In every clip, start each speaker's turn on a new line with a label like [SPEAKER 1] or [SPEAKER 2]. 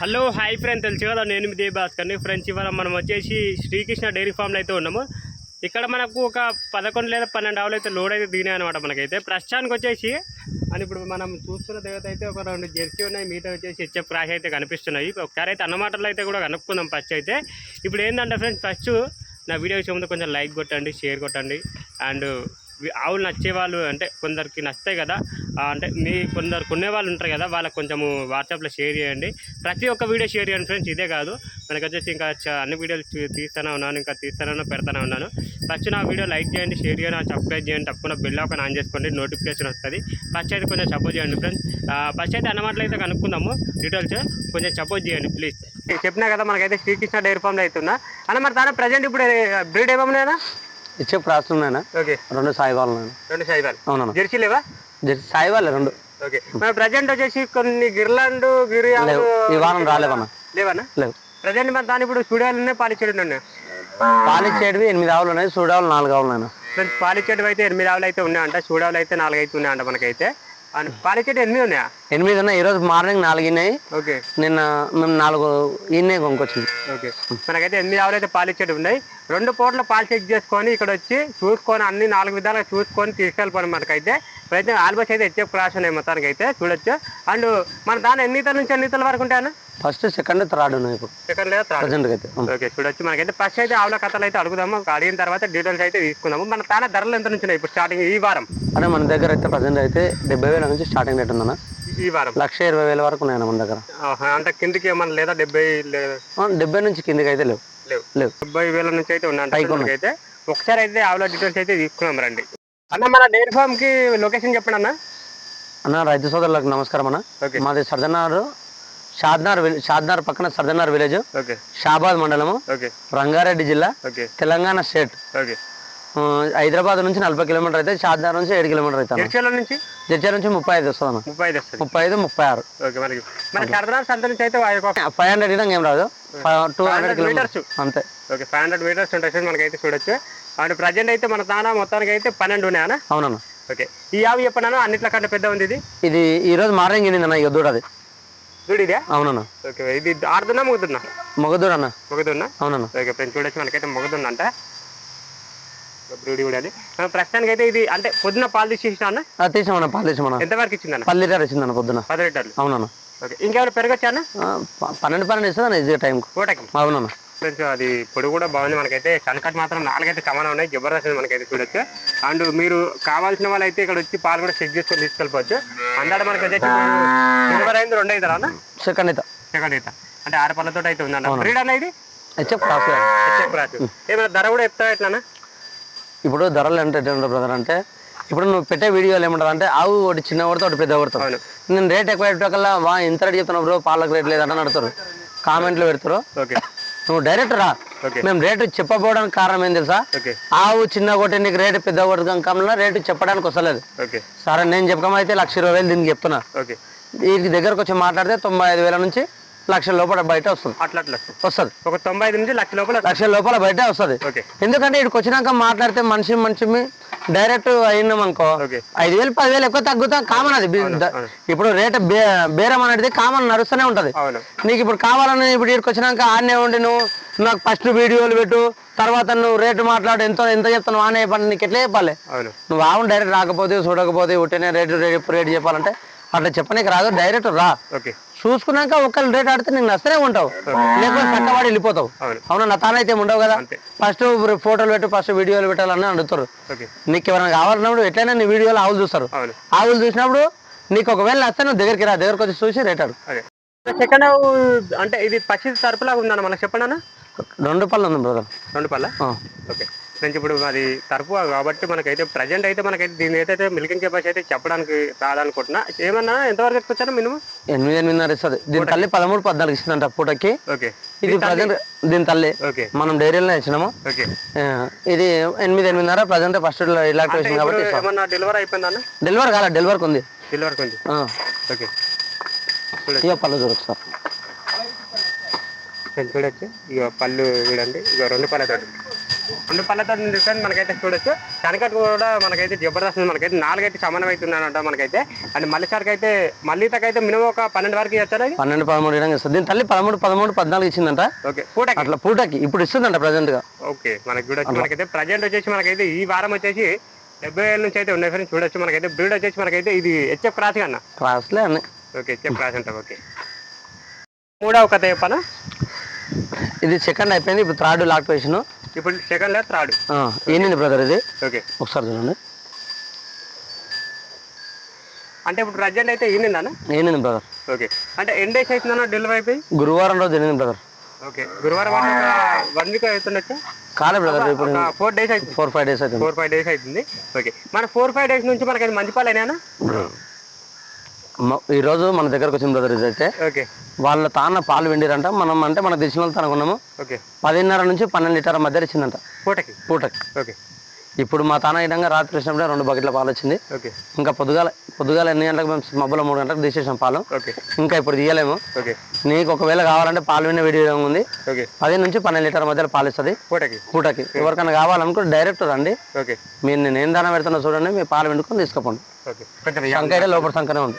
[SPEAKER 1] Hello hi friend తెలుసు కదా నేను మీ దేవ్ ఫ్రెండ్స్ ఇవాళ మనం వచ్చేసి శ్రీకృష్ణ డైరీ ఫామ్లో అయితే ఉన్నాము. ఇక్కడ మనకు ఒక పదకొండు లేదా పన్నెండు ఆవులు అయితే లోడ్ అయితే దిగినాయి అనమాట మనకైతే. ప్రస్తుతానికి వచ్చేసి అని ఇప్పుడు మనం చూస్తున్న దేవత అయితే ఒక రెండు జెర్సీ ఉన్నాయి మిగతా వచ్చేసి హెచ్ఎఫ్ క్రాష్ అయితే కనిపిస్తున్నాయి. ఒకసారి అయితే అన్నమాటలు అయితే కూడా కనుక్కుందాం ఫస్ట్ అయితే. ఇప్పుడు ఏంటంటే ఫ్రెండ్స్ ఫస్ట్ నా వీడియో వచ్చే ముందు కొంచెం లైక్ కొట్టండి షేర్ కొట్టండి. అండ్ ఆవులు నచ్చేవాళ్ళు అంటే కొందరికి నచ్చుతాయి కదా. అంటే మీ కొందరు కొనేవాళ్ళు ఉంటారు కదా వాళ్ళకి కొంచెము వాట్సాప్లో షేర్ చేయండి. ప్రతి ఒక్క వీడియో షేర్ చేయండి ఫ్రెండ్స్ ఇదే కాదు. మనకు వచ్చేసి ఇంకా అన్ని వీడియోలు తీస్తూనే ఉన్నాను ఇంకా తీస్తూనే పెడతానే ఉన్నాను. ఫస్ట్ నా వీడియో లైక్ చేయండి షేర్ చేయండి సబ్స్క్రైబ్ చేయండి తప్పకుండా బెల్ ఒక ఆన్ చేసుకోండి నోటిఫికేషన్ వస్తుంది. ఫస్ట్ అయితే కొంచెం సపోర్ట్ చేయండి ఫ్రెండ్స్. ఫస్ట్ అయితే అన్నమాటలు అయితే కనుక్కుందాము. డీటెయిల్స్ కొంచెం సపోర్ట్ చేయండి ప్లీజ్. చెప్పినా కదా మనకైతే శ్రీకృష్ణ డైరీ ఫామ్లో అవుతున్నా అన్న మరి తన ప్రజెంట్ ఇప్పుడు బ్రీడ్ ఏమన్నా
[SPEAKER 2] ఇచ్చే రాస్తున్నాయన
[SPEAKER 1] ఓకే.
[SPEAKER 2] రెండు సాయిబాలు
[SPEAKER 1] రెండు సైజాలు
[SPEAKER 2] అవునన్నా.
[SPEAKER 1] జెర్సీ లేవా?
[SPEAKER 2] జెర్సీ సాయిబాలే రెండు.
[SPEAKER 1] ఓకే. ప్రజెంట్ వచ్చేసి కొన్ని గిర్లాండ్ గిరి
[SPEAKER 2] లేవు. ఈ వారం రాలేవన్నా.
[SPEAKER 1] లేవన్నా?
[SPEAKER 2] లేవు.
[SPEAKER 1] ప్రజెంట్ మన దాని ఇప్పుడు ఉన్నాయి పాలిచ్చేడు ఉన్నాయి
[SPEAKER 2] పాలిచ్చేటివి ఎనిమిది ఆవులు ఉన్నాయి సూడావులు నాలుగు ఆవులు నేను
[SPEAKER 1] ఫ్రెండ్స్ పాలిచ్చేటివి అయితే ఎనిమిది ఆవులు అయితే ఉన్నాయంట చూడాలు అయితే నాలుగు అయితే ఉన్నాయంట మనకైతే. పాలిచ్చేటి ఎనిమిది ఉన్నాయా?
[SPEAKER 2] ఎనిమిది ఉన్నాయి. ఈరోజు మార్నింగ్ నాలుగు ఇన్నాయి.
[SPEAKER 1] ఓకే.
[SPEAKER 2] నిన్న మేము నాలుగు ఇన్నే కొనుక్కొచ్చింది
[SPEAKER 1] ఓకే. మనకైతే ఎనిమిది ఆవులు అయితే పాలిచ్చేటి ఉన్నాయి. రెండు పూట్ల పాలు చెక్ చేసుకొని ఇక్కడ వచ్చి చూసుకొని అన్ని నాలుగు విధాలుగా చూసుకొని తీసుకెళ్ళిపోయి మనకైతే. ఇప్పుడైతే ఆల్మోస్ట్ అయితే హెచ్ఎఫ్ క్రాష్ ఉన్నాయి మొత్తానికి అయితే చూడొచ్చు. అండ్ మన దాని ఎన్ని ఈతల నుంచి ఎన్ని ఈతల వరకు ఉంటాయన్న
[SPEAKER 2] ఫస్ట్ సెకండ్ థర్డ్ ఉన్నాయి ఇప్పుడు.
[SPEAKER 1] సెకండ్ లేదా థర్డ్?
[SPEAKER 2] అయితే.
[SPEAKER 1] ఓకే చూడొచ్చు. మనకైతే ఫస్ట్ అయితే ఆవుల కథలు అయితే అడుగుదాము. అడిగిన తర్వాత డీటెయిల్స్ అయితే తీసుకుందాము. మన తాన ధరలు ఎంత నుంచి ఇప్పుడు స్టార్టింగ్ ఈ వారం?
[SPEAKER 2] అదే మన దగ్గర అయితే ప్రజెంట్ అయితే డెబ్బై వేల నుంచి స్టార్టింగ్ రేట్ ఉందన్న.
[SPEAKER 1] ఈ వారం?
[SPEAKER 2] లక్ష ఇరవై వేల వరకు ఉన్నాయన్న మన దగ్గర.
[SPEAKER 1] అంటే కిందికి ఏమన్నా లేదా డెబ్బై
[SPEAKER 2] డెబ్బై నుంచి కిందకి అయితే లేవు.
[SPEAKER 1] లేవు. డెబ్బై వేల నుంచి అయితే
[SPEAKER 2] ఉన్నాయి.
[SPEAKER 1] అయితే ఒకసారి అయితే ఆవుల డీటెయిల్స్ అయితే తీసుకున్నాం రండి. అన్న మన డైరీ ఫామ్కి లొకేషన్ చెప్పండి అన్న.
[SPEAKER 2] అన్న రైతు సోదరులకు నమస్కారం అన్న. మాది సర్దనార్ షాద్నార్ షాద్నార్ పక్కన సర్దనార్ విలేజ్. షాబాద్ మండలము. రంగారెడ్డి జిల్లా. తెలంగాణ స్టేట్. హైదరాబాద్ నుంచి నలభై కిలోమీటర్ అయితే షాద్నార్ నుంచి ఏడు కిలోమీటర్ అవుతాను.
[SPEAKER 1] చర్చల నుంచి?
[SPEAKER 2] జడ్చర్ నుంచి ముప్పై ఐదు వస్తుంది అన్న.
[SPEAKER 1] ముప్పై ఐదు వస్తుంది.
[SPEAKER 2] ముప్పై ఐదు ముప్పై ఆరు.
[SPEAKER 1] ఓకే మనకి మన సరదాన సంత నుంచి అయితే
[SPEAKER 2] ఫైవ్ హండ్రెడ్ ఇవ్వడం ఏం రాదు. Two hundred kilometres. అంతే.
[SPEAKER 1] ఓకే ఫైవ్ హండ్రెడ్ మీటర్స్ ఉంటాయి సార్ మనకైతే చూడొచ్చు. అండ్ ప్రజెంట్ అయితే మన తాన మొత్తానికి అయితే పన్నెండు ఉన్నాయా
[SPEAKER 2] అవునన్న.
[SPEAKER 1] ఓకే. ఈ ఆవు చెప్పన్నాను అన్నిట్ల కంటే పెద్ద ఉంది ఇది?
[SPEAKER 2] ఇది ఈ రోజు మార్నింగ్ ఇనిందన్న ఇక దూడది
[SPEAKER 1] చూడు ఇదే?
[SPEAKER 2] అవునన్న.
[SPEAKER 1] ఓకే ఇది ఆడుతున్నా ముగుతున్నా
[SPEAKER 2] మగదూడ అన్న.
[SPEAKER 1] ముగుతున్నా
[SPEAKER 2] అవునన్న.
[SPEAKER 1] ఓకే ఫ్రెండ్స్ చూడొచ్చు మనకైతే ముగుతుందంట బ్రూడి చూడాలి ఆ, ప్రస్తుతానికి అయితే ఇది అంటే పొద్దున పాలు తీసేసిన
[SPEAKER 2] తీసామన్న పాలు తీసామన్న
[SPEAKER 1] ఎంతవరకు ఇచ్చిందన్న?
[SPEAKER 2] పది లీటర్ ఇచ్చిందన్న పొద్దున.
[SPEAKER 1] పది లీటర్లు.
[SPEAKER 2] అవునన్న.
[SPEAKER 1] ఓకే. ఇంకేమైనా పెరగచ్చా అన్న?
[SPEAKER 2] పన్నెండు పన్నెండు ఇస్తుంది ఈజీ టైంకు.
[SPEAKER 1] పూటకి
[SPEAKER 2] అవునన్న.
[SPEAKER 1] ఫ్రెండ్స్ అది పొడి కూడా బాగుంది. మనకైతే కనకట్ మాత్రం నాలుగైతే సమానం ఉన్నాయి. జబర్దస్త్ మనకైతే చూడొచ్చు. అండ్ మీరు కావాల్సిన వాళ్ళు అయితే ఇక్కడ వచ్చి పాలు కూడా చెక్ చేసుకొని తీసుకెళ్ళిపోవచ్చు. అందాడ మనకి వచ్చేసి సిల్వర్ అయింది రెండు అవుతారా అన్న?
[SPEAKER 2] సెకండ్ అయితే
[SPEAKER 1] సెకండ్ అయితే అంటే ఆరు పళ్ళతో అయితే ఉందన్న. బ్రీడ్ అన్న ఇది?
[SPEAKER 2] హెచ్ఎఫ్ క్రాస్
[SPEAKER 1] ఏమైనా ధర కూడా చెప్తా ఎట్లా
[SPEAKER 2] ఇప్పుడు ధరలు ఉంటుంది బ్రదర్ అంటే ఇప్పుడు నువ్వు పెట్టే వీడియోలు ఏమంటారు అంటే ఆవు ఒకటి చిన్న కొడతా ఒకటి పెద్ద కొడతావు నేను రేట్ ఎక్కువ పెట్టకల్లా వా ఇంత రేట్ చెప్తున్నావు బ్రో పాలకు రేట్ లేదంటే అడుగుతారు. కామెంట్లు పెడతారు. నువ్వు డైరెక్ట్ రా. మేము రేటు చెప్పకపోవడానికి కారణం ఏం తెలుసా? ఆవు చిన్న కొట్టి నీకు రేటు పెద్ద కొట్టడం రేటు చెప్పడానికి వస్తలేదు. సరే నేను చెప్పకమైతే లక్ష ఇరవై వేలు దీనికి చెప్తున్నా. వీటికి దగ్గరకు వచ్చి మాట్లాడితే తొంభై ఐదు వేల నుంచి లక్షల లోపల బయట వస్తుంది.
[SPEAKER 1] అట్లా అట్లా.
[SPEAKER 2] వస్తుంది.
[SPEAKER 1] ఒక తొంభై ఐదు నుంచి లక్ష లోపల
[SPEAKER 2] లక్షల లోపల బయట వస్తుంది. ఎందుకంటే ఇక్కడికి వచ్చినాక మాట్లాడితే మనిషి మనిషి డైరెక్ట్ అయినాం అనుకో ఐదు వేలు పదివేలు ఎక్కువ తగ్గుతా కామన్ అది. ఇప్పుడు రేట్ బేరం అనేది కామన్ నడుస్తూనే ఉంటది. నీకు ఇప్పుడు కావాలని ఇప్పుడు ఇక్కడికి వచ్చినాక ఆడనే ఉండి నువ్వు నాకు ఫస్ట్ వీడియోలు పెట్టు తర్వాత నువ్వు రేటు మాట్లాడు ఎంత ఎంత చెప్తాను ఆనే చెప్పండి నీకు ఎట్లా చెప్పాలి? నువ్వు ఆవును డైరెక్ట్ రాకపోతే చూడకపోతే ఉట్టినే రేటు రేటు రేటు చెప్పాలంటే అట్లా చెప్పనీకి రాదు డైరెక్ట్ రా. చూసుకున్నాక ఒకళ్ళు రేట్ ఆడితే నీకు నచ్చనే ఉంటావు. లేకపోతే చక్కవాడి వెళ్ళిపోతావు.
[SPEAKER 1] అవును.
[SPEAKER 2] నా తానైతే ఉండవు కదా? ఫస్ట్ ఫోటోలు పెట్టు ఫస్ట్ వీడియోలు పెట్టాలని అడుగుతారు.
[SPEAKER 1] ఓకే.
[SPEAKER 2] నీకు ఎవరైనా కావాలన్నప్పుడు ఎట్లయినా నీ వీడియోలో ఆవులు చూస్తారు.
[SPEAKER 1] అవును.
[SPEAKER 2] ఆవులు చూసినప్పుడు నీకు ఒకవేళ నచ్చితే నువ్వు దగ్గరికి రా దగ్గరకు వచ్చి చూసి రేట్
[SPEAKER 1] అదే. సెకండ్ అంటే ఇది పచ్చి తరపులాగా ఉందన్న మనకు చెప్పండి అన్న.
[SPEAKER 2] రెండు పళ్ళు ఉంది బ్రదర్.
[SPEAKER 1] రెండు పళ్ళ? ఓకే. ఫ్రెండ్స్ ఇప్పుడు అది తరపు కాబట్టి మనకైతే ప్రజెంట్ అయితే మనకైతే దీని అయితే మిల్కింగ్ కెపాసిటీ అయితే చెప్పడానికి రాదనుకుంటున్నా. ఏమన్నా? ఎంతవరకు ఎత్తుకొచ్చారా మినిమం?
[SPEAKER 2] ఎనిమిది ఎనిమిదిన్నర ఇస్తుంది. దీని తల్లి పదమూడు పద్నాలుగు ఇస్తుందంట పూటకి.
[SPEAKER 1] ఓకే.
[SPEAKER 2] ఇది ప్రజెంట్ దీని తల్లి.
[SPEAKER 1] ఓకే.
[SPEAKER 2] మనం డైరీలో ఇచ్చినాము.
[SPEAKER 1] ఓకే.
[SPEAKER 2] ఇది ఎనిమిది ఎనిమిదిన్నర ప్రజెంట్ ఫస్ట్ ఇలాక్టేషన్ కాబట్టి
[SPEAKER 1] ఏమన్నా డెలివరీ అయిపోయిందా అన్న?
[SPEAKER 2] డెలివరీ కాలే డెలివరీకి ఉంది
[SPEAKER 1] డెలివరీ
[SPEAKER 2] ఆ,
[SPEAKER 1] ఓకే. చూడండి
[SPEAKER 2] ఇక పళ్ళు చూడొచ్చు సార్
[SPEAKER 1] చూడొచ్చు. ఇక పళ్ళు చూడండి. ఇక రెండు పళ్ళ తోటి రెండు పళ్ళతో డిఫరెంట్ మనకైతే చూడొచ్చు. కనకట్ కూడా మనకైతే జబర్దస్త్ ఉంది. మనకైతే నాలుగైతే సమానం అవుతుందన్నమాట మనకైతే. అండ్ మల్లిసారికి అయితే మల్లితకైతే మినిమం ఒక పన్నెండు వరకు ఇచ్చారా
[SPEAKER 2] పన్నెండు పదమూడు ఇడంగా ఇస్తుంది దీని తల్లి పదమూడు పదమూడు పద్నాలుగు ఇచ్చిందంట.
[SPEAKER 1] ఓకే పూటకి?
[SPEAKER 2] అట్లా పూటకి. ఇప్పుడు ఇస్తుందంట ప్రజెంట్గా.
[SPEAKER 1] ఓకే మనకి చూడొచ్చు మనకైతే ప్రజెంట్ వచ్చేసి మనకైతే ఈ వారం వచ్చేసి డెబ్బై ఏళ్ళ నుంచి అయితే ఉన్నాయి ఫ్రెండ్స్ చూడొచ్చు. మనకైతే బ్రీడ్ వచ్చేసి మనకైతే ఇది హెచ్ఎఫ్ క్రాస్ అన్న
[SPEAKER 2] క్లాస్లే అన్నీ.
[SPEAKER 1] ఓకే హెచ్ఎఫ్ క్రాస్ అంట. ఓకే. మూడవ కథ చెప్పనా?
[SPEAKER 2] ఇది సెకండ్ అయిపోయింది ఇప్పుడు థర్డ్ లాక్ పొజిషన్
[SPEAKER 1] ఇప్పుడు సెకండ్ లేదు థర్డ్
[SPEAKER 2] ఏంటి బ్రదర్ ఇది.
[SPEAKER 1] ఓకే.
[SPEAKER 2] ఒకసారి చూడండి.
[SPEAKER 1] అంటే ఇప్పుడు ప్రజెంట్ అయితే ఈనిందన్న
[SPEAKER 2] ఏంటి బ్రదర్
[SPEAKER 1] ఓకే. అంటే ఎన్ డేస్ అవుతుందన్న డెలివరీ అయిపోయి?
[SPEAKER 2] గురువారం రోజు జరిగింది బ్రదర్
[SPEAKER 1] ఓకే. గురువారం వన్ వీక్ అవుతుండొచ్చు
[SPEAKER 2] కాలే బ్రదర్ ఇప్పుడు
[SPEAKER 1] ఫోర్ డేస్ అవుతుంది
[SPEAKER 2] ఫోర్ ఫైవ్ డేస్ అవుతుంది
[SPEAKER 1] ఫోర్ ఫైవ్ డేస్ అవుతుంది ఓకే. మన ఫోర్ ఫైవ్ డేస్ నుంచి మనకి మంచి పాలు అయినా
[SPEAKER 2] మ- ఈ రోజు మన దగ్గరకు వచ్చింది బ్రదర్ అయితే
[SPEAKER 1] ఓకే.
[SPEAKER 2] వాళ్ళ తాన పాలు వెండిరంట మనం అంటే మనకు తెలిసిన వాళ్ళు తనకున్నాము
[SPEAKER 1] ఓకే.
[SPEAKER 2] పదిన్నర నుంచి పన్నెండు లీటర్ల మధ్య ఇచ్చిందంట.
[SPEAKER 1] పూటకి?
[SPEAKER 2] పూటకి.
[SPEAKER 1] ఓకే.
[SPEAKER 2] ఇప్పుడు మా తాన విధంగా రాత్రి వచ్చినప్పుడే రెండు బకెట్ల పాలు వచ్చింది.
[SPEAKER 1] ఓకే.
[SPEAKER 2] ఇంకా పొద్దుగాల పొద్దుగాల ఎన్ని గంటలకు మేము మబ్బుల మూడు గంటలకు తీసేసాం పాలు.
[SPEAKER 1] ఓకే.
[SPEAKER 2] ఇంకా ఇప్పుడు తీయలేము.
[SPEAKER 1] ఓకే.
[SPEAKER 2] నీకు ఒకవేళ కావాలంటే పాలు విన్న వేడి ఉంది.
[SPEAKER 1] ఓకే.
[SPEAKER 2] పది నుంచి పన్నెండు లీటర్ల మధ్యలో పాలు ఇస్తుంది
[SPEAKER 1] పూటకి?
[SPEAKER 2] పూటకి. ఎవరికైనా కావాలనుకో డైరెక్ట్ రండి.
[SPEAKER 1] ఓకే.
[SPEAKER 2] మీరు నేను ఏం దానా పెడుతున్నా చూడండి మీ పాలు వెండుకొని తీసుకుపోండి.
[SPEAKER 1] ఓకే. కొంచెం
[SPEAKER 2] సంఖ అయితే లోపల సంఖనే ఉంది.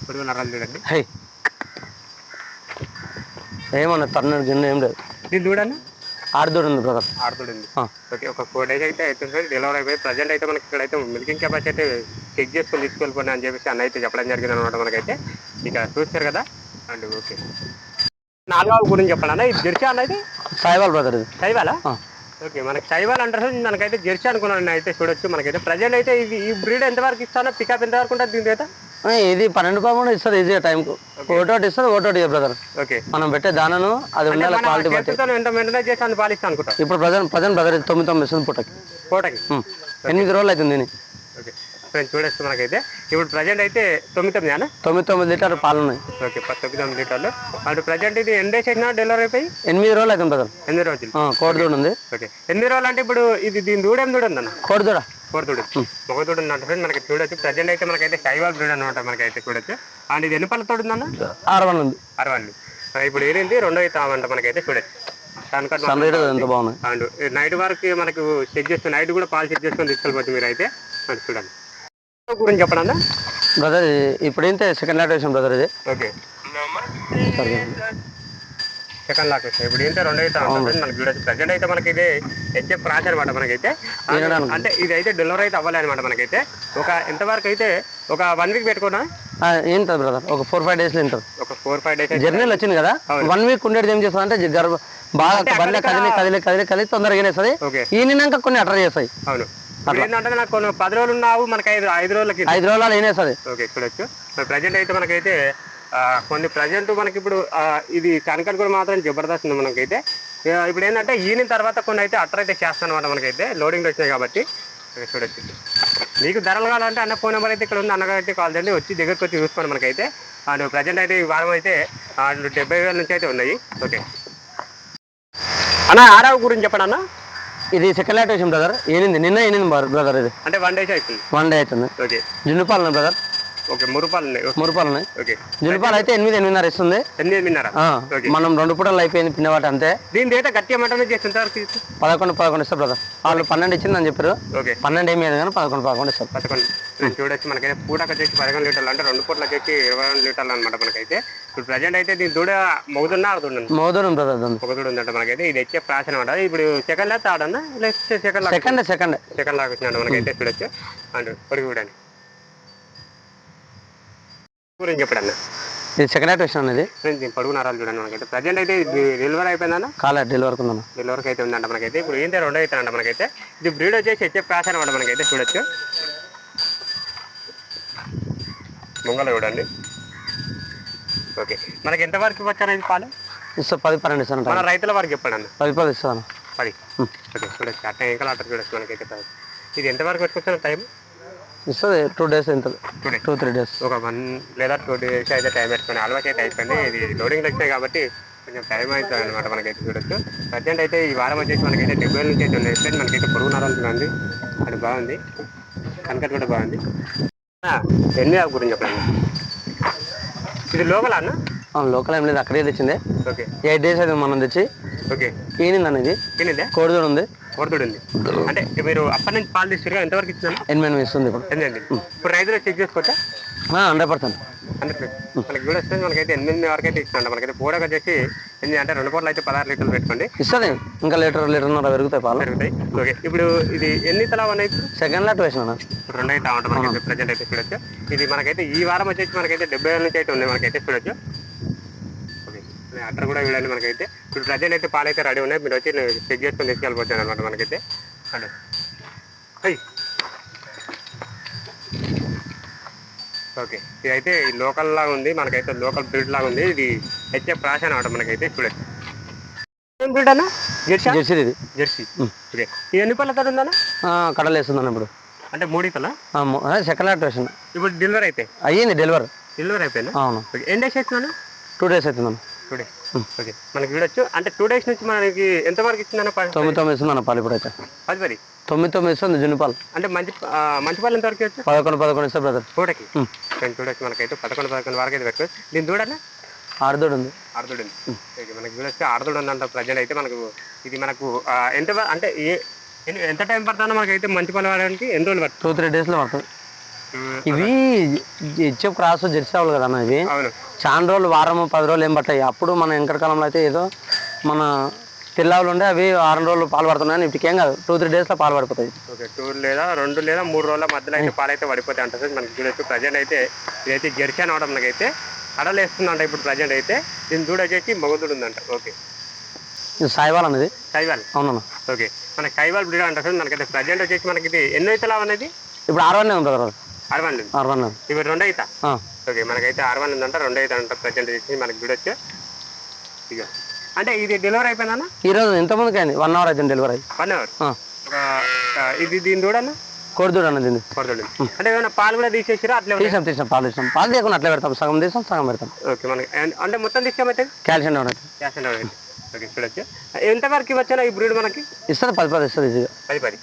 [SPEAKER 1] ఇప్పుడు నరాలు చూడండి.
[SPEAKER 2] హై. ఏమన్నా తరుణ గిన్నె ఏం లేదు.
[SPEAKER 1] దీన్ని చూడండి.
[SPEAKER 2] ఆడదూడు ఉంది బ్రదర్.
[SPEAKER 1] ఆడుతుంది ఓకే ఒక ఫోర్ డేస్ అయితే అవుతుంది డెలివరీ అయిపోయి ప్రజెంట్ అయితే మనకి ఇక్కడైతే మిల్కింగ్ కెపాసిటీ అయితే చెక్ చేసుకొని తీసుకెళ్ళిపోయినా అని చెప్పేసి అన్న అయితే చెప్పడం జరిగింది అనమాట మనకైతే. ఇక చూస్తారు కదా. And okay. నాలుగవ గురించి చెప్పండి అన్న. ఇది జెర్సీ అన్న ఇది?
[SPEAKER 2] సాయిబాల్ బ్రదర్ ఇది.
[SPEAKER 1] శైవాలా
[SPEAKER 2] ఆ.
[SPEAKER 1] ఓకే మనకి శైవాల్ అంటారు మనకైతే జెర్సీ అనుకున్నాను నేను అయితే చూడొచ్చు మనకైతే. ప్రజెంట్ అయితే ఇది ఈ బ్రీడ్ ఎంతవరకు ఇస్తానో పికప్ ఎంతవరకు ఉంటుంది దీని అయితే
[SPEAKER 2] ఇది పన్నెండు పదమూడు ఇస్తుంది ఈజీగా టైంకు. ఒకటోటి ఇస్తుంది ఒకటోటి బ్రదర్
[SPEAKER 1] ఓకే.
[SPEAKER 2] మనం పెట్టే దానను అది ఉండాలి క్వాలిటీ బట్టి. ఇప్పుడు ప్రజెంట్ ప్రజెంట్ బ్రదర్ ఇది తొమ్మిది తొమ్మిది ఇస్తుంది పూటకి.
[SPEAKER 1] కోటకి
[SPEAKER 2] ఉం. ఎనిమిది రోజులు అవుతుంది దీని
[SPEAKER 1] చూడొచ్చు మనకైతే. ఇప్పుడు ప్రజెంట్ అయితే తొమ్మిది తొమ్మిది
[SPEAKER 2] తొమ్మిది తొమ్మిది లీటర్ పాలు ఉన్నాయి
[SPEAKER 1] ఓకే తొమ్మిది తొమ్మిది లీటర్లు. అండ్ ప్రజెంట్ ఇది ఎన్ని డేస్ అయినా డెలివరీ అయిపోయి?
[SPEAKER 2] ఎనిమిది రోజులు అవుతుంది బ్రదర్
[SPEAKER 1] ఎనిమిది రోజులు.
[SPEAKER 2] కోడిదూడు ఉంది.
[SPEAKER 1] ఓకే. ఎన్ని రోజులు అంటే ఇప్పుడు ఇది దీని దూడ ఏం దూడ ఉందన్న?
[SPEAKER 2] కోడిదూడ.
[SPEAKER 1] కోరదూడ దూడ ఉందంట ఫ్రెండ్ మనకి చూడొచ్చు. ప్రజెంట్ అయితే మనకైతే శైవాల్ బ్రీడ్ అనమాట మనకైతే చూడొచ్చు. అండ్ ఇది ఎన్ని పళ్ళతో ఉందన్న?
[SPEAKER 2] ఆరు వందలు ఉంది.
[SPEAKER 1] ఇప్పుడు ఏరింది రెండో అయితే అవంట మనకైతే చూడొచ్చు. అండ్ నైట్ వరకు మనకు చెక్ చేస్తే నైట్ కూడా పాలు చెక్ చేసుకొని తీసుకెళ్ళిపోతుంది మీరు అయితే చూడండి. గురించి చెప్పండి అన్న?
[SPEAKER 2] బ్రదర్ ఇప్పుడు ఏంటి సెకండ్ లాటేషన్ బ్రదర్ ఇది?
[SPEAKER 1] ఓకే. సెకండ్ లాక్ ఇప్పుడు ఏంటంటే రెండు అయితే ఉంటుంది మనకి చూడొచ్చు. ప్రజెంట్ అయితే మనకి ఇది హెచ్ఎఫ్ క్రాస్ అనమాట మనకైతే. అంటే ఇది అయితే డెలివరీ అయితే అవ్వాలి అనమాట మనకైతే. ఒక ఎంతవరకు అయితే ఒక వన్ వీక్ పెట్టుకున్నా?
[SPEAKER 2] ఏంటది బ్రదర్ ఒక ఫోర్ ఫైవ్ డేస్లో తింటారు
[SPEAKER 1] ఒక ఫోర్ ఫైవ్ డేస్
[SPEAKER 2] జర్నీలు వచ్చింది కదా? వన్ వీక్ ఉండేది ఏం చేస్తుంది అంటే గర్భ బాగా బండి కదిలి కదిలి కదిలి కదిలి తొందరగా వేస్తుంది ఈనినాక కొన్ని అటర్ చేస్తాయి.
[SPEAKER 1] అవును. ఏంటంటే నాకు కొన్ని పది రోజులు ఉన్నావు మనకి ఐదు ఐదు రోజులకి
[SPEAKER 2] ఐదు రోజులు ఈనేస్తుంది
[SPEAKER 1] ఓకే చూడొచ్చు. ప్రజెంట్ అయితే మనకైతే కొన్ని ప్రజెంట్ మనకి ఇప్పుడు ఆ, ఇది కనకట్ కూడా మాత్రం జబర్దస్త్ ఉంది మనకైతే. ఇప్పుడు ఏంటంటే ఈయన తర్వాత కొన్ని అయితే అట్టర్ అయితే చేస్తాను అనమాట మనకైతే లోడింగ్ వచ్చినాయి కాబట్టి. చూడొచ్చు. మీకు ధరలు కావాలంటే అన్న ఫోన్ నెంబర్ అయితే ఇక్కడ ఉంది. అన్నగారు అయితే కాల్ చేయండి. వచ్చి దగ్గరకు వచ్చి చూసుకోండి మనకైతే. అండ్ ప్రజెంట్ అయితే ఈ వారం అయితే డెబ్బై వేల నుంచి అయితే ఉన్నాయి. ఓకే. అన్న ఆరావు గురించి చెప్పండి అన్న.
[SPEAKER 2] ఇది సెకండ్ లాటేషన్ బ్రదర్ ఏనింది నిన్న ఏనింది బ్రదర్ ఇది.
[SPEAKER 1] అంటే వన్ డేస్ అవుతుంది
[SPEAKER 2] వన్ డే అవుతుంది
[SPEAKER 1] ఓకే
[SPEAKER 2] జున్నుపాలు ఉన్నాయి బ్రదర్
[SPEAKER 1] ఓకే ఉన్నాయి ఓకే.
[SPEAKER 2] మురుపాలు ఉన్నాయి
[SPEAKER 1] ఓకే.
[SPEAKER 2] జున్నుపాలు అయితే ఎనిమిది ఎనిమిదిన్నర ఇస్తుంది.
[SPEAKER 1] ఎనిమిది ఓకే.
[SPEAKER 2] మనం రెండు పూటలు అయిపోయింది పిన్నవాటి అంతే.
[SPEAKER 1] దీని అయితే గట్టిగా మటన్ చేసి ఇస్తుంది?
[SPEAKER 2] పదకొండు పదకొండు ఇస్తారు బ్రదర్ వాళ్ళు పన్నెండు ఇచ్చిందని చెప్పారు.
[SPEAKER 1] ఓకే.
[SPEAKER 2] పన్నెండు ఏమి కానీ పదకొండు పదకొండు ఇస్తారు.
[SPEAKER 1] పదకొండు. చూడొచ్చు మనకైతే. పూటకు వచ్చేసి పదకొండు లీటర్లు అంటే రెండు పూటలకు వచ్చి ఇరవై రెండు లీటర్లు అనమాట మనకైతే. ఇప్పుడు ప్రజెంట్ అయితే దీని దూడ మౌదున్నా అవుతుండండి
[SPEAKER 2] మోదూరు బ్రదర్
[SPEAKER 1] ఒక దూడ ఉందంట మనకైతే. ఇది వచ్చే ప్రాచీన అనమాట ఇప్పుడు సెకండ్ లాక్ తాడన్నా లేకపోతే second
[SPEAKER 2] second second
[SPEAKER 1] second lock వచ్చినట్టు మనకైతే. చూడొచ్చు. అండ్ పొడిగి చూడండి గురించి చెప్పడన్నా?
[SPEAKER 2] ఇది సెకండ్ లాటేషన్ అనేది
[SPEAKER 1] ఫ్రెండ్స్ దీని పొడుగు నరాలు చూడండి మనకైతే. ప్రజెంట్ అయితే ఇది డెలివరీ అయిపోయిందన్న
[SPEAKER 2] కాలే డెలివరీ ఉందన్న.
[SPEAKER 1] డెలివరీకి అయితే ఉందంట మనకైతే. ఇప్పుడు ఏంటంటే రెండో అవుతానంట మనకైతే. ఇది బ్రీడ్ వచ్చేసి హెచ్ఎఫ్ క్రాస్ అనమాట మనకైతే చూడొచ్చు. ముంగల చూడండి. ఓకే. మనకి ఎంత వరకు వచ్చాను ఇది పాలు?
[SPEAKER 2] ఇస్తారు పది పన్నెండు ఇస్తాను
[SPEAKER 1] మన రైతుల వరకు చెప్పండి అన్న.
[SPEAKER 2] పది పది ఇస్తాను
[SPEAKER 1] పది. ఓకే చూడొచ్చు. అట్లా ఇంకా ఆటర్ చూడొచ్చు మనకైతే. ఇది ఎంత వరకు వచ్చుకొచ్చిన టైం
[SPEAKER 2] ఇస్తుంది టూ డేస్ ఎంత
[SPEAKER 1] two days
[SPEAKER 2] two three days
[SPEAKER 1] ఒక వన్ లేదా టూ డేస్ అయితే టైం పెట్టుకుని అలవాటు అయితే అయిపోయింది ఇది లోడింగ్ వచ్చినాయి కాబట్టి కొంచెం టైం అవుతుంది అనమాట మనకైతే చూడొచ్చు. ప్రజెంట్ అయితే ఈ వారం వచ్చేసి మనకైతే డెబ్బై నుంచి అయితే ఉన్నాయి. ఫ్రెండ్ మనకైతే పొరుగు ఉంది. అది బాగుంది. కనకట్ కూడా బాగుంది. ఆ, ఎన్ని ఆకు గురించి చెప్పండి? ఇది లోకల్ అన్న?
[SPEAKER 2] లోకల్ ఏం లేదు. అక్కడే తెచ్చింది.
[SPEAKER 1] ఓకే.
[SPEAKER 2] ఎయిట్ డేస్ అయితే మనం తెచ్చి
[SPEAKER 1] ఓకే.
[SPEAKER 2] ఈనింది? అనేది కోడిదూడ ఉంది.
[SPEAKER 1] కోరదుడు ఉంది అంటే మీరు అప్పటి నుంచి పాలు తీసుకురా ఎంతవరకు ఇచ్చినాను
[SPEAKER 2] ఎనిమిది ఎనిమిది ఇస్తుంది ఇప్పుడు.
[SPEAKER 1] ఏంటండి ఇప్పుడు రైతులు చెక్ చేసుకోవచ్చా?
[SPEAKER 2] Hundred percent.
[SPEAKER 1] హండ్రెడ్ మనకి కూడా వస్తుంది మనకైతే ఎనిమిది వరకు అయితే ఇస్తున్నాం మనకైతే పూడకు వచ్చేసి ఎనిమిది అంటే రెండు పూటలు అయితే పదహారు లీటర్లు పెట్టుకోండి.
[SPEAKER 2] ఇస్తుంది. ఇంకా లీటర్ లీటర్న్నర పెరుగుతాయి పాలు.
[SPEAKER 1] పెరుగుతాయి. ఓకే. ఇప్పుడు ఇది ఎన్ని తలా ఉన్నాయి
[SPEAKER 2] సెకండ్ లాట్ వేసిన
[SPEAKER 1] రెండు అయితే మనకైతే ప్రజెంట్ అయితే చూడొచ్చు. ఇది మనకైతే ఈ వారం వచ్చేసి మనకైతే డెబ్బై వేల నుంచి అయితే ఉంది. మనకైతే చూడొచ్చు. అక్కడ కూడా చూడండి మనకైతే. ఇప్పుడు ప్రజెంట్ అయితే పాలు అయితే రెడీ ఉన్నాయి. మీరు వచ్చి చెక్ చేసుకొని తీసుకెళ్ళిపోతాను అనమాట మనకైతే. హై. ఓకే. ఇది అయితే ఈ లోకల్ లాగా ఉంది. మనకైతే లోకల్ బ్రీడ్ లాగా ఉంది. ఇది హెచ్ఎఫ్ రాసి అనమాట మనకైతే చూడొచ్చు ఏం బ్రీడ్ అన్న? జెర్సీ?
[SPEAKER 2] జెర్సీ ఇది.
[SPEAKER 1] జెర్సీ. ఓకే. ఇది ఎన్ని పళ్ళ తడు ఉందన్న?
[SPEAKER 2] ఆ, కడలు వేస్తుందన్న ఇప్పుడు.
[SPEAKER 1] అంటే మూడితలా
[SPEAKER 2] సెకండ్
[SPEAKER 1] ఇప్పుడు డెలివరీ అయితే?
[SPEAKER 2] అయ్యింది డెలివరీ.
[SPEAKER 1] డెలివరీ అయిపోయినా
[SPEAKER 2] అవును.
[SPEAKER 1] ఎన్ని డేస్ అవుతున్నాను
[SPEAKER 2] టూ డేస్ అవుతుందన్న.
[SPEAKER 1] టూ డేస్ ఓకే మనకి చూడొచ్చు అంటే టూ డేస్ నుంచి మనకి ఎంత వరకు ఇచ్చిందన్న
[SPEAKER 2] తొమ్మిది తొమ్మిది ఇస్తుందన్న పాలు ఇప్పుడైతే.
[SPEAKER 1] పది పది
[SPEAKER 2] తొమ్మిది తొమ్మిది ఇస్తుంది జున్ను పాలు
[SPEAKER 1] అంటే మంచి మంచి పాలు ఎంత వరకు వచ్చు
[SPEAKER 2] పదకొండు పదకొండు ఇస్తుంది బ్రదర్
[SPEAKER 1] పూటకి నేను చూడొచ్చు మనకైతే పదకొండు పదకొండు వరకు అయితే పెట్టుకోవచ్చు. దీని దూడనా
[SPEAKER 2] ఆరుదోడు ఉంది.
[SPEAKER 1] ఆడదుడు ఉంది. ఓకే మనకి చూడొచ్చు ఆడదుడు ఉందంట ప్రజెంట్ అయితే మనకు ఇది మనకు ఎంత అంటే ఎంత టైం పడుతుందో మనకైతే మంచి పాలు వాడడానికి ఎన్ని రోజులు పడుతుంది?
[SPEAKER 2] టూ త్రీ డేస్లో పడుతుంది. ఇవి ఇచ్చే క్రాస్ జెర్సీ ఆవులు కదా అన్న ఇవి.
[SPEAKER 1] అవును.
[SPEAKER 2] చాలా రోజులు వారం పది రోజులు ఏం పట్టాయి. అప్పుడు మన వెనకటి కాలంలో అయితే ఏదో మన తెల్లావులు ఉండే అవి వారం రోజులు పాలు పడుతున్నాయి ఇప్పటికేం కాదు. టూ త్రీ డేస్లో పాలు పడిపోతాయి.
[SPEAKER 1] ఓకే టూ లేదా రెండు లేదా మూడు రోజుల మధ్యలో అయితే పాలు అయితే పడిపోతాయి అంటారు మనకి చూడొచ్చు ప్రజెంట్ అయితే ఇదైతే జెర్సీ అని అవడం మనకైతే అడలు వేస్తుందంట ఇప్పుడు ప్రజెంట్ అయితే. దీని దూడ వచ్చేసి మగదుడు ఉందంట. ఓకే.
[SPEAKER 2] సాయివాల్ అనేది
[SPEAKER 1] కైవాల్
[SPEAKER 2] అవునన్న.
[SPEAKER 1] ఓకే. మన కైవాల్ బ్రీడ్ అంటారు మనకైతే ప్రజెంట్ వచ్చేసి మనకి ఇది ఎన్నో అవుతా అనేది
[SPEAKER 2] ఇప్పుడు ఉంది కదా
[SPEAKER 1] అరవన్ ఉంది.
[SPEAKER 2] ఆరువన్
[SPEAKER 1] ఇవి రెండు అవుతా ఓకే మనకైతే అరవన్ ఉందంట రెండు అవుతా అంట ప్రజెంట్ వచ్చేసి మనకి చూడొచ్చు. ఇక అంటే ఇది డెలివరీ అయిపోయిందన్న?
[SPEAKER 2] ఈరోజు ఎంతమందికి అయింది వన్ అవర్ అవుతుంది డెలివరీ
[SPEAKER 1] వన్ అవర్. ఇది దీని దూడన్న
[SPEAKER 2] కోడిదూడ అన్నది ఇది.
[SPEAKER 1] కొడతాడు అంటే ఏమైనా పాలు కూడా తీసేసిరా అట్లే?
[SPEAKER 2] తీసాం తీసాం పాలు తీసాం పాలు తీయకుండా అట్లే పెడతాం సగం తీసాం సగం పెడతాం.
[SPEAKER 1] ఓకే మనకి అంటే మొత్తం తీసుకోమైతే
[SPEAKER 2] కాల్షియం డౌన్ అయితే
[SPEAKER 1] అండ్ ఆన్ ఓకే చూడొచ్చు. ఎంతవరకు ఇవ్వచ్చా ఈ బ్రీడ్ మనకి?
[SPEAKER 2] ఇస్తుంది పది పది ఇస్తుంది ఈజీగా.
[SPEAKER 1] పది పది.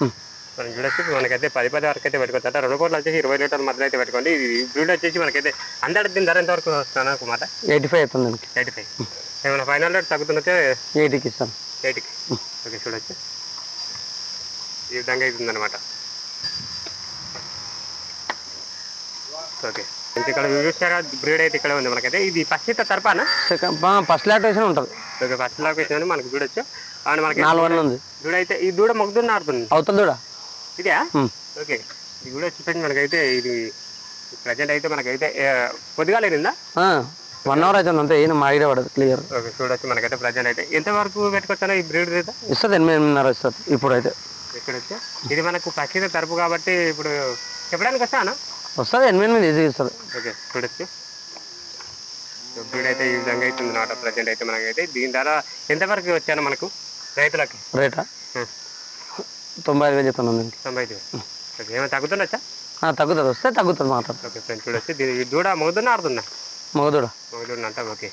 [SPEAKER 1] మనం చూడొచ్చు. మనకైతే పది పది వరకు అయితే పెట్టుకోవచ్చు రెండు కోట్లు వచ్చేసి ఇరవై లీటర్ల మధ్యలో అయితే పెట్టుకోండి. ఇది బ్రీడ్ వచ్చేసి మనకైతే అందరి దీని ధర ఎంతవరకు వస్తున్నాను ఒక మాట
[SPEAKER 2] ఎయిటీ ఫైవ్ అవుతుంది
[SPEAKER 1] ఎయిటీ ఫైవ్. ఏమైనా ఫైనల్ రేట్ తగ్గుతుంటే
[SPEAKER 2] ఎయిటీకి ఇస్తాను
[SPEAKER 1] ఎయిటీకి. ఓకే చూడొచ్చు. ఈ విధంగా అవుతుంది అనమాట ఓకే. ఇంక ఇక్కడ చూసారా బ్రీడ్ అయితే ఇక్కడ ఉంది మనకైతే. ఇది పచ్చిత తరపానా
[SPEAKER 2] సెకండ్ ఫస్ట్ లాక్టేషన్ ఉంటుంది.
[SPEAKER 1] ఓకే ఫస్ట్ లొకేషన్ మనకి చూడొచ్చు. అండ్ మనకి
[SPEAKER 2] నాలుగు వన్ ఉంది.
[SPEAKER 1] దూడ అయితే ఈ దూడ మొగ్గున్న ఆడుతుంది
[SPEAKER 2] అవుతుంది కూడా
[SPEAKER 1] ఇదే. ఓకే. ఇది కూడా వచ్చేసరికి మనకైతే ఇది ప్రజెంట్ అయితే మనకైతే పొద్దుగా లేనిందా?
[SPEAKER 2] వన్ అవర్ అవుతుంది అంతే ఈయన మా ఐడియా పడదు క్లియర్.
[SPEAKER 1] ఓకే చూడొచ్చు మనకైతే ప్రజెంట్ అయితే. ఎంత వరకు పెట్టుకొచ్చా ఈ బ్రీడ్ అయితే
[SPEAKER 2] ఇస్తుంది ఎనిమిది ఎనిమిదిన్నర ఇస్తుంది ఇప్పుడైతే.
[SPEAKER 1] ఇక్కడ వచ్చి ఇది మనకు పక్షిత తరపు కాబట్టి ఇప్పుడు చెప్పడానికి వస్తానా?
[SPEAKER 2] వస్తుంది ఎనిమిది ఎనిమిది ఈజీగా ఇస్తుంది.
[SPEAKER 1] ఓకే చూడొచ్చు. బ్రీడ్ అయితే ఈ విధంగా అవుతుంది నాట ప్రజెంట్ అయితే మనకైతే. దీని ధర ఎంతవరకు వచ్చాను మనకు రైతులకి?
[SPEAKER 2] రేటా. తొంభై ఐదు వేలు దీనికి
[SPEAKER 1] తొంభై ఐదు ఓకే ఏమైనా తగ్గుతుండొచ్చా?
[SPEAKER 2] ఆ, తగ్గుతుంది. వస్తే తగ్గుతుంది మాత్రం
[SPEAKER 1] ఓకే ఫ్రెండ్స్ చూడొచ్చు దీని దూడ మొగుతున్నా ఆడుతున్నా
[SPEAKER 2] మగదూడ.
[SPEAKER 1] మొగుతున్నా అంట ఓకే.